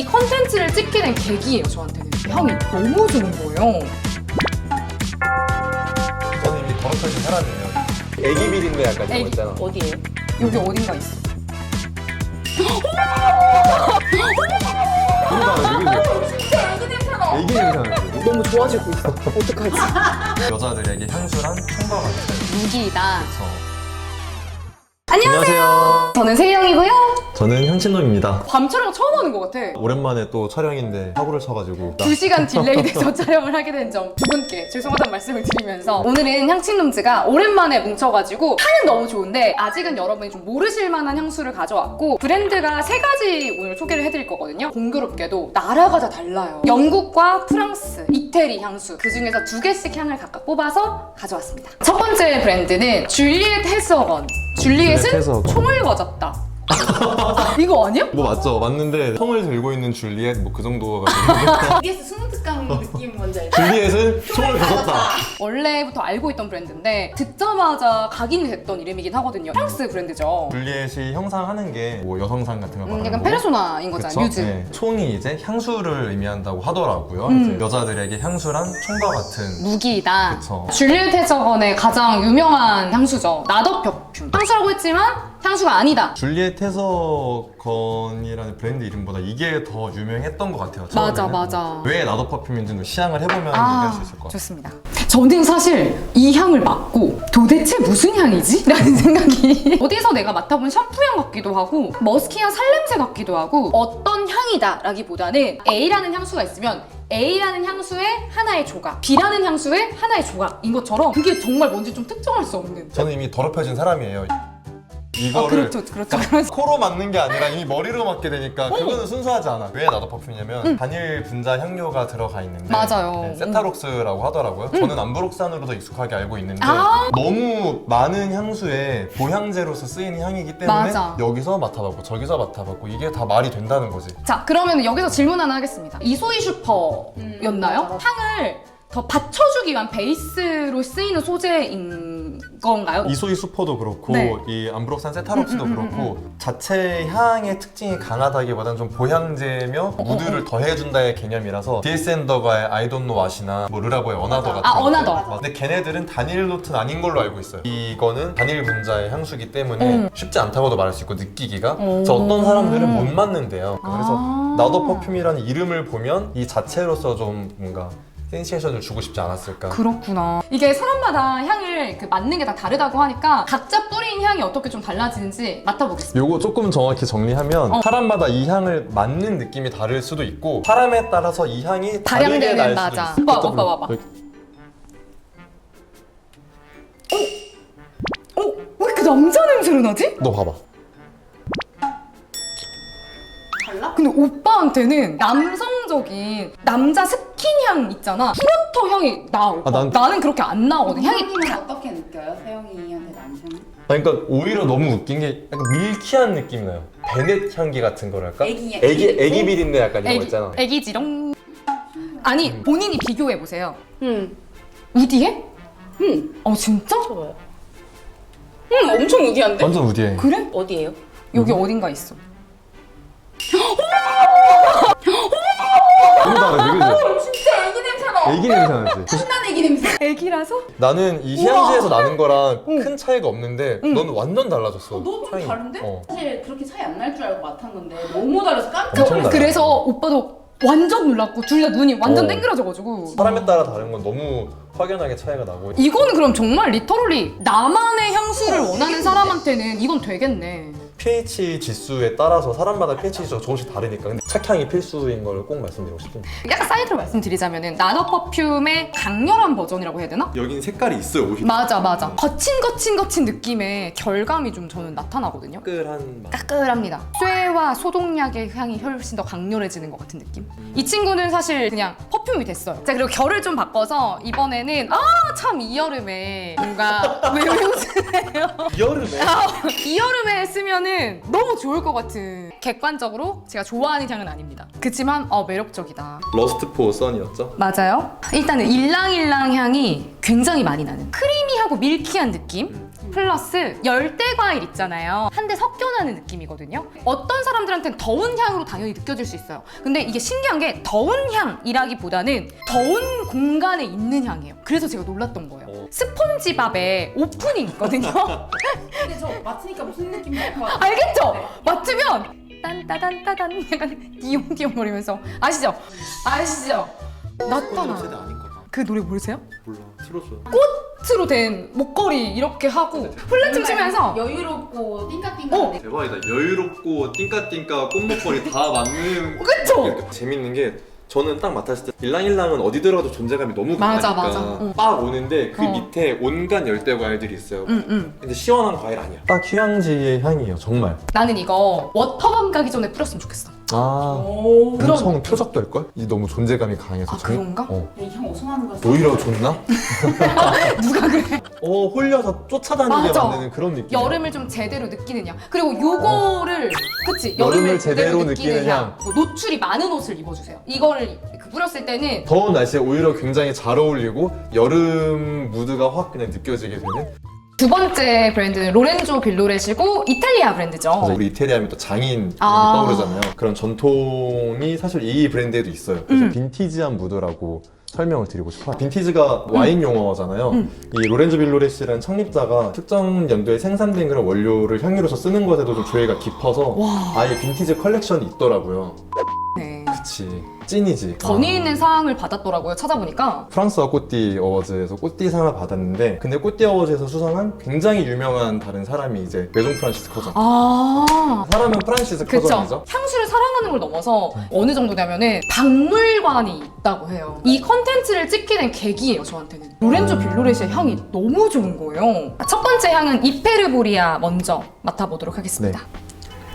이 컨텐츠를 찍게 된 계기예요, 저한테는. 향이 너무 좋은 거예요. 저는 이미 더럽혀진 사람이에요. 애기 비린내 약간 이런 애기. 거 있잖아. 어디에요? 여기 어딘가 있어. 진짜 애기 냄새 나. 애기 냄새 나지. 너무 좋아지고 있어. 어떡하지? 여자들에게 향수란 총과 같은. 무기이다. 저. 안녕하세요. 저는 세영이고요. 저는 향신놈입니다. 밤 촬영 처음 하는 것 같아. 오랜만에 또 촬영인데 사고를 쳐가지고 2시간 딜레이 돼서 촬영을 하게 된 점 두 분께 죄송하다는 말씀을 드리면서 오늘은 향친놈즈가 오랜만에 뭉쳐가지고 향은 너무 좋은데 아직은 여러분이 좀 모르실 만한 향수를 가져왔고 브랜드가 세 가지 오늘 소개를 해드릴 거거든요 공교롭게도 나라가 다 달라요 영국과 프랑스, 이태리 향수 그 중에서 두 개씩 향을 각각 뽑아서 가져왔습니다 첫 번째 브랜드는 줄리엣 해서건 줄리엣은 줄리엣 해서건. 총을 거졌다 이거 아니야? 뭐 맞죠? 맞는데 성을 들고 있는 줄리엣 뭐 그 정도가 BTS 스무트감 느낌 뭔지 알죠? 줄리엣은 총을 가졌다. 원래부터 알고 있던 브랜드인데 듣자마자 각인이 됐던 이름이긴 하거든요. 프랑스 브랜드죠. 줄리엣이 형상하는 게 뭐 여성상 같은 거 음, 말하는 약간 거고. 페르소나인 거잖아요. 그쵸? 뮤즈. 네. 총이 이제 향수를 의미한다고 하더라고요. 음. 이제 여자들에게 향수란 총과 같은 무기이다. 그쵸. 줄리엣 해저건의 가장 유명한 향수죠. 나더 퍼퓸. 향수라고 했지만 향수가 아니다. 줄리엣 해서건이라는 브랜드 이름보다 이게 더 유명했던 것 같아요. 맞아, 처음에는. 맞아. 왜 나도 퍼퓸인지는 시향을 해보면 얘기할 수 있을 것 같아요. 좋습니다. 저는 사실 이 향을 맡고 도대체 무슨 향이지? 라는 생각이 어디서 내가 맡아본 샴푸향 같기도 하고 머스키한 살냄새 같기도 하고 어떤 향이다 라기보다는 A라는 향수가 있으면 A라는 향수의 하나의 조각, B라는 향수의 하나의 조각인 것처럼 그게 정말 뭔지 좀 특정할 수 없는 저는 이미 더럽혀진 사람이에요. 아, 이거를 그렇죠, 그렇죠, 그렇죠. 코로 맞는 게 아니라 이미 머리로 맞게 되니까 그거는 순수하지 않아. 왜 나도 퍼퓸이냐면 단일 분자 향료가 들어가 있는데 음. 맞아요. 음. 네, 세타록스라고 하더라고요. 저는 암브록산으로 더 익숙하게 알고 있는데 아. 너무 많은 향수에 보향제로서 쓰이는 향이기 때문에 맞아. 여기서 맡아봤고 저기서 맡아봤고 이게 다 말이 된다는 거지. 자, 그러면 여기서 질문 하나 하겠습니다. 이소희 슈퍼였나요? 음, 향을 더 받쳐주기 위한 베이스로 쓰이는 소재인 건가요? 이소희 수퍼도 그렇고 네. 이 암브록산 세타록스도 음, 음, 음, 그렇고 자체 향의 특징이 강하다기보다는 좀 보향제며 어, 무드를 더해준다의 개념이라서 디에센더가의 know what이나 뭐 르라보의 어나더 맞아. 같은 아, 어나더. 것들. 근데 걔네들은 단일 노트는 아닌 걸로 알고 있어요 이거는 단일 분자의 향수기 때문에 음. 쉽지 않다고도 말할 수 있고 느끼기가 오. 그래서 어떤 사람들은 못 맞는데요 그래서 아. 나도 퍼퓸이라는 이름을 보면 이 자체로서 좀 뭔가 센시에이션을 주고 싶지 않았을까 그렇구나. 이게 사람마다 향을 그 맡는 게 다 다르다고 하니까 각자 뿌린 향이 어떻게 좀 달라지는지 맡아보겠습니다. 요거 조금 정확히 정리하면 어. 사람마다 이 향을 맡는 느낌이 다를 수도 있고 사람에 따라서 이 향이 다르게 발향되는 날 맞아. 수도 있어. 오빠, 오빠 봐봐. 여기. 어? 왜 이렇게 남자 냄새로 나지? 너 봐봐. 달라? 근데 오빠한테는 남성적인 남자 스킨 향 있잖아. 프로터 향이 나. 아, 난- 나는 그렇게 안 나거든. 향이 향이는 다- 어떻게 느껴요? 세영이한테 남편은? 그러니까 오히려 너무 웃긴 게 약간 밀키한 느낌이 나요. 베넷 향기 같은 거랄까? 애기 향- 애기 비린내 약간 이런 거 애기, 있잖아. 애기지롱. 아니 본인이 비교해 보세요. 응. 우디해? 응. 어 진짜? 좋아요. 응, 엄청 우디한데? 완전 우디해. 그래? 어디에요? 여기 어딘가 있어. 너무 다르지, 그지? 애기 냄새 나. 애기 냄새 나지. 신난 애기 냄새. 애기라서? 나는 이 향수에서 나는 거랑 큰 차이가 없는데 응. 너는 완전 달라졌어. 너좀 향이. 다른데? 어. 사실 그렇게 차이 안 날 줄 알고 맡았는데 너무 달라서 깜짝 엄청 놀랐어. 달라. 그래서 오빠도 완전 놀랐고 둘 다 눈이 완전 어. 땡그라져가지고 사람에 따라 다른 건 너무 확연하게 차이가 나고. 이거는 그럼 정말 리터럴리 나만의 향수를 원하는 사람한테는 이건 되겠네. pH 지수에 따라서 사람마다 pH 지수가 조금씩 다르니까 근데 착향이 필수인 걸 꼭 말씀드리고 싶습니다. 약간 사이드로 말씀드리자면은 나노 퍼퓸의 강렬한 버전이라고 해야 되나? 여긴 색깔이 있어요 옷이. 맞아 맞아 거친 거친 거친 느낌의 결감이 좀 저는 나타나거든요 뜨끈한 맛. 까끌합니다 쇠와 소독약의 향이 훨씬 더 강렬해지는 것 같은 느낌 이 친구는 사실 그냥 퍼퓸이 됐어요 자 그리고 결을 좀 바꿔서 이번에는 아 참 이 여름에 뭔가 왜, 왜 웃으세요? 여름에 이 여름에 쓰면은 너무 좋을 것 같은 객관적으로 제가 좋아하는 향은 아닙니다. 그치만 어 매력적이다. 러스트 포 선이었죠? 맞아요. 일단은 일랑일랑 향이 굉장히 많이 나는 크리미하고 밀키한 느낌 플러스 열대 과일 있잖아요. 한데 섞여나는 느낌이거든요. 어떤 사람들한테는 더운 향으로 당연히 느껴질 수 있어요. 근데 이게 신기한 게 더운 향이라기보다는 더운 공간에 있는 향이에요. 그래서 제가 놀랐던 거예요. 어. 스폰지밥에 오프닝 있거든요. 근데 저 맡으니까 무슨 느낌인지 알것 같아요. 알겠죠? 네. 맡으면 딴따단따단 약간 디용디용 거리면서 아시죠? 아시죠? 나타나. 아닌가 봐. 그 노래 모르세요? 몰라. 틀어줘. 꽃 으로 된 목걸이 이렇게 하고 플래팅 치면서 여유롭고 띵까띵까. 어. 네. 대박이다. 여유롭고 띵까띵까 꽃목걸이 다 맞는. 그쵸? 재밌는 게 저는 딱 맡았을 때 일랑일랑은 어디 들어가도 존재감이 너무 맞아, 강하니까 맞아. 어. 빡 오는데 그 어. 밑에 온갖 열대 과일들이 있어요. 응, 응. 근데 시원한 과일 아니야. 딱 휴양지의 향이에요, 정말. 나는 이거 워터밤 가기 전에 뿌렸으면 좋겠어. 아, 오. 그럼- 엄청 표적될 걸? 이 너무 존재감이 강해서. 아, 그런가? 어. 어디서 나는 거야? 오히려 좋나? 누가 그래? 어, 홀려서 쫓아다니게 맞아. 만드는 그런 느낌. 여름을 좀 제대로 느끼는 향. 그리고 요거를 그치? 여름을 제대로 느끼는 향. 뭐 노출이 많은 옷을 입어주세요. 이거를 그 뿌렸을 때는 더운 날씨에 오히려 굉장히 잘 어울리고 여름 무드가 확 그냥 느껴지게 되는 두 번째 브랜드는 로렌조 빌로렛이고 이탈리아 브랜드죠. 우리 이태리 하면 또 장인 아. 떠오르잖아요 그런 전통이 사실 이 브랜드에도 있어요 그래서 음. 빈티지한 무드라고 설명을 드리고 싶어요 빈티지가 와인 용어잖아요 음. 이 로렌조 빌로레시라는 창립자가 특정 연도에 생산된 그런 원료를 향유로서 쓰는 것에도 좀 조예가 깊어서 와. 아예 빈티지 컬렉션이 있더라고요 네. 그치 찐이지 전이 아. 있는 상을 받았더라고요. 찾아보니까. 프랑스와 꽃띠 어워즈에서 꽃띠상을 받았는데 근데 꽃띠 어워즈에서 수상한 굉장히 유명한 다른 사람이 이제 메종 프란시스 커전 아. 사람은 프란시스 그쵸. 커전이죠 향수를 사랑하는 걸 넘어서 어느 정도냐면은 박물관이 있다고 해요. 이 컨텐츠를 찍게 된 계기예요, 저한테는. 로렌조 빌로레시의 향이 너무 좋은 거예요. 첫 번째 향은 이페르보리아 먼저 맡아보도록 하겠습니다.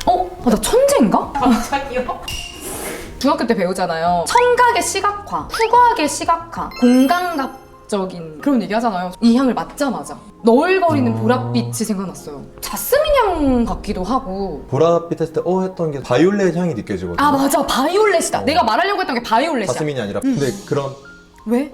어? 아, 나 천재인가? 갑자기요? 중학교 때 배우잖아요. 청각의 시각화, 후각의 시각화, 공간각적인 그런 얘기 하잖아요. 이 향을 맡자마자 너울거리는 아. 보랏빛이 생각났어요. 자스민 향 같기도 하고. 보랏빛 했을 때어 했던 게 바이올렛 향이 느껴지거든요 아 맞아 바이올렛이다. 어. 내가 말하려고 했던 게 바이올렛이야. 자스민이 아니라 근데 그런 왜?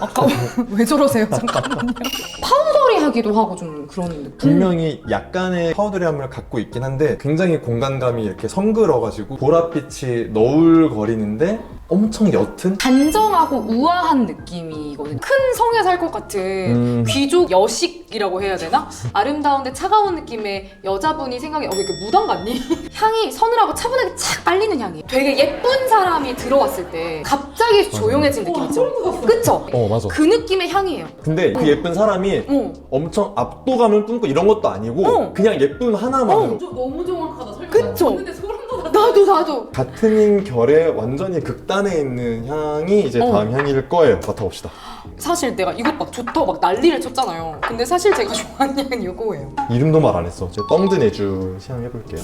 아까 왜 저러세요? 잠깐만요. 파우더리하기도 하고 좀 그런 느낌. 분명히 약간의 파우더리함을 갖고 있긴 한데 굉장히 공간감이 이렇게 성글어가지고 보랏빛이 너울거리는데 엄청 옅은 단정하고 우아한 느낌이거든요. 큰 성에 살 것 같은 음. 귀족 여식이라고 해야 되나? 아름다운데 차가운 느낌의 여자분이 생각이 어, 왜 이렇게 무당 같니? 향이 서늘하고 차분하게 착 빨리는 향이에요. 되게 예쁜 사람이 들어왔을 때 갑자기 조용해진 느낌 있죠? 소름 어 맞아 그 느낌의 향이에요. 근데 그 예쁜 사람이 어. 엄청 압도감을 뿜고 이런 것도 아니고 어. 그냥 예쁨 하나만으로 저 너무 정확하다 설명. 그쵸? 근데 소름 돋았어. 나도 나도 같은 결에 완전히 극단에 있는 향이 이제 어. 다음 향일 거예요 맡아봅시다 사실 내가 이것 막 좋다고 막 난리를 쳤잖아요. 근데 사실 제가 좋아하는 향은 이거예요. 이름도 말 안 했어 제가 덩드 내주 시향해볼게요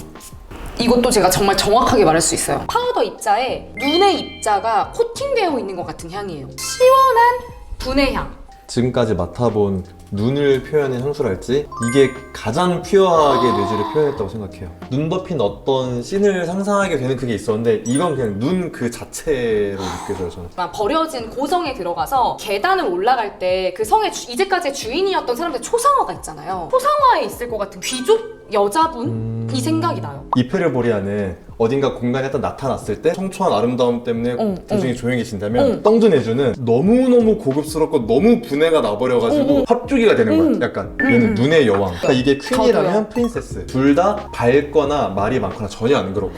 이것도 제가 정말 정확하게 말할 수 있어요. 파우더 입자에 눈의 입자가 코팅되어 있는 것 같은 향이에요. 시원한 분의 향. 지금까지 맡아본 눈을 표현한 향수랄지 이게 가장 퓨어하게 뇌지를 표현했다고 생각해요 눈 덮인 어떤 씬을 상상하게 되는 그게 있었는데 이건 그냥 눈 그 자체로 느껴져요 저는 약간 버려진 고성에 들어가서 계단을 올라갈 때 그 성의 주- 이제까지의 주인이었던 사람들 초상화가 있잖아요. 초상화에 있을 것 같은 귀족 여자분 음. 이 생각이 나요. 이페르보리아는 어딘가 공간에 딱 나타났을 때 청초한 아름다움 때문에 어, 대중이 조용해진다면 어. 덩드네주는 너무너무 고급스럽고 너무 분해가 나버려가지고 어, 어. 합주기가 되는 거야 음. 약간 음, 얘는 음. 눈의 여왕 그러니까 이게. 퀸이라면 프린세스 둘 다 밝거나 말이 많거나 전혀 안 그렇고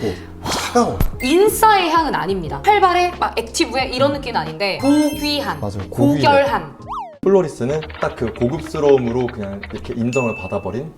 차가워 인싸의 향은 아닙니다. 활발해, 막 액티브해 이런 느낌은 아닌데 고귀한, 맞아요. 고귀해. 고결한. 플로리스는 딱 그 고급스러움으로 그냥 이렇게 인정을 받아버린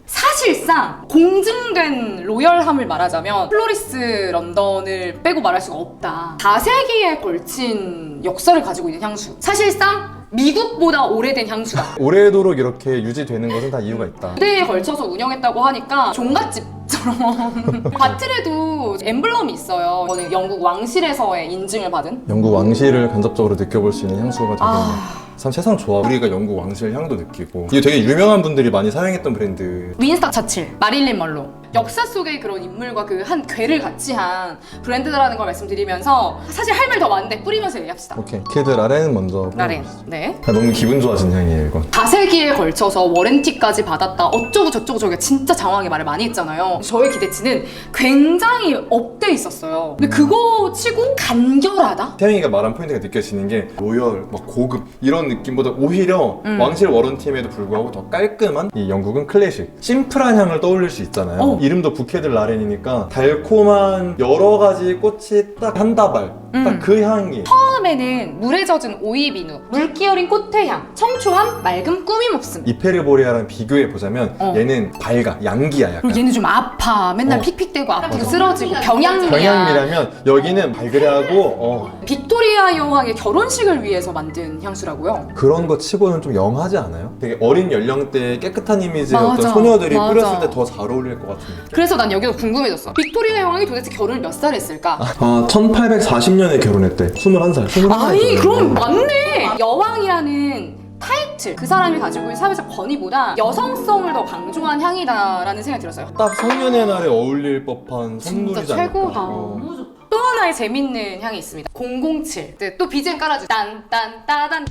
사실상 공증된 로열함을 말하자면 플로리스 런던을 빼고 말할 수가 없다. 4세기에 걸친 역사를 가지고 있는 향수. 사실상 미국보다 오래된 향수다. 오래도록 이렇게 유지되는 것은 다 이유가 있다 무대에 걸쳐서 운영했다고 하니까 종갓집처럼 바틀에도 엠블럼이 있어요. 이거는 영국 왕실에서의 인증을 받은 영국 왕실을 간접적으로 느껴볼 수 있는 향수가 되겠네요 아 참 세상 좋아. 우리가 영국 왕실 향도 느끼고 이게 되게 유명한 분들이 많이 사용했던 브랜드. 윈스턴 처칠, 마릴린 멀로 역사 속의 그런 인물과 그 한 괴를 같이 한 브랜드라는 걸 말씀드리면서 사실 할 말 더 많은데 뿌리면서 얘기합시다. 오케이. 키드 라렌 먼저. 라렌. 네. 아, 너무 기분 좋아진 향이에요 이건. 다세기에 걸쳐서 워렌티까지 받았다 어쩌고 저쩌고 저게 진짜 장황하게 말을 많이 했잖아요 저의 기대치는 굉장히 업돼 있었어요 근데 그거 치고 간결하다? 태영이가 말한 포인트가 느껴지는 게 로열, 막 고급 이런 느낌보다 오히려 음. 왕실 워런팀에도 불구하고 더 깔끔한 이 영국은 클래식 심플한 향을 떠올릴 수 있잖아요 어. 이름도 부케드 라렌이니까 달콤한 여러 가지 꽃이 딱 한 다발 음. 딱그 향이 처음에는 물에 젖은 오이 비누 물기 어린 꽃의 향 청초함 맑음 꾸밈 없음 이페르보리아랑 비교해 보자면 어. 얘는 밝아 양기야 약간 그리고 얘는 좀 아파 맨날 어. 픽픽대고 아프고 맞아. 쓰러지고 병양미야 경향미라면 여기는 발그레하고 어, 빅토리아 여왕의 결혼식을 위해서 만든 향수라고요 그런 거 치고는 좀 영하지 않아요? 되게 어린 연령대의 깨끗한 이미지의 맞아. 어떤 소녀들이 맞아. 뿌렸을 때 더 잘 어울릴 것 같은 느낌 그래서 난 여기서 궁금해졌어. 빅토리아 여왕이 도대체 결혼을 몇 살 했을까? 아 1840년에 결혼했대. 21살. 21살 아니 그럼 맞네! 여왕이라는 타이틀 그 사람이 가지고 있는 사회적 권위보다 여성성을 더 강조한 향이다라는 생각이 들었어요. 딱 성년의 날에 어울릴 법한 진짜 선물이지 않을까? 최고다. 어. 너무 좋다. 또 하나의 재밌는 향이 있습니다. 007 네, 또 BGM 깔아주 딴딴 따단.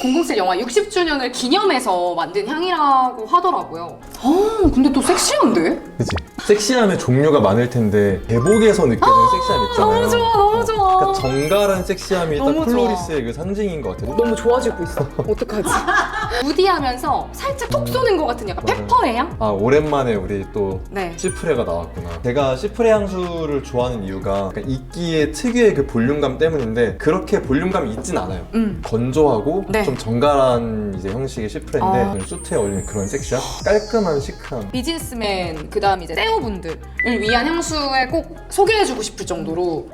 007 영화 60주년을 기념해서 만든 향이라고 하더라고요 아 근데 또 섹시한데? 그치. 섹시함의 종류가 많을 텐데 대복에서 느껴지는 섹시함 있잖아요. 너무 좋아 너무 좋아 그러니까 정갈한 섹시함이 딱 너무 좋아. 플로리스의 그 상징인 것 같아요 너무 좋아지고 있어 어떡하지 무디하면서 살짝 톡 쏘는 것 같은 약간 맞아요. 페퍼의 향? 아 오랜만에 우리 또 네 시프레가 나왔구나. 제가 시프레 향수를 좋아하는 이유가 약간 이끼의 특유의 그 볼륨감 때문인데 그렇게 볼륨감이 있진 않아요. 음. 건조하고 네. 좀 정갈한 이제 형식의 시프레인데 아. 수트에 어울리는 그런 섹시함, 깔끔한 시크함. 비즈니스맨 그다음 이제 세오 분들을 위한 향수에 꼭 소개해주고 싶을 정도로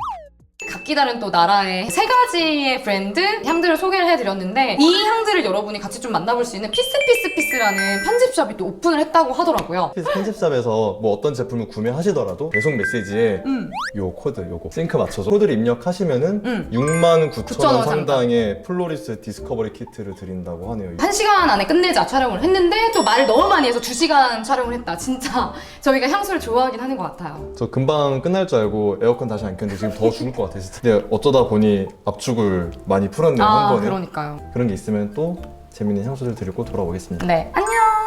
각기 다른 또 나라의 세 가지의 브랜드 향들을 소개를 해드렸는데 이 향들을 여러분이 같이 좀 만나볼 수 있는 피스피스피스라는 편집샵이 또 오픈을 했다고 하더라고요. 피스 편집샵에서 뭐 어떤 제품을 구매하시더라도 배송 메시지에 음. 요 코드 요거 싱크 맞춰서 코드를 입력하시면은 음. 6만 9천 9,000원 원 상당. 상당의 플로리스 디스커버리 키트를 드린다고 하네요. 한 시간 안에 끝내자 촬영을 했는데 또 말을 너무 많이 해서 두 시간 촬영을 했다. 진짜 저희가 향수를 좋아하긴 하는 것 같아요. 저 금방 끝날 줄 알고 에어컨 다시 안 켰는데 지금 더 죽을 것 같아요. 근데 어쩌다 보니 압축을 많이 풀었네요 한아 번에. 그러니까요. 그런 게 있으면 또 재밌는 향수를 들고 돌아오겠습니다. 네 안녕.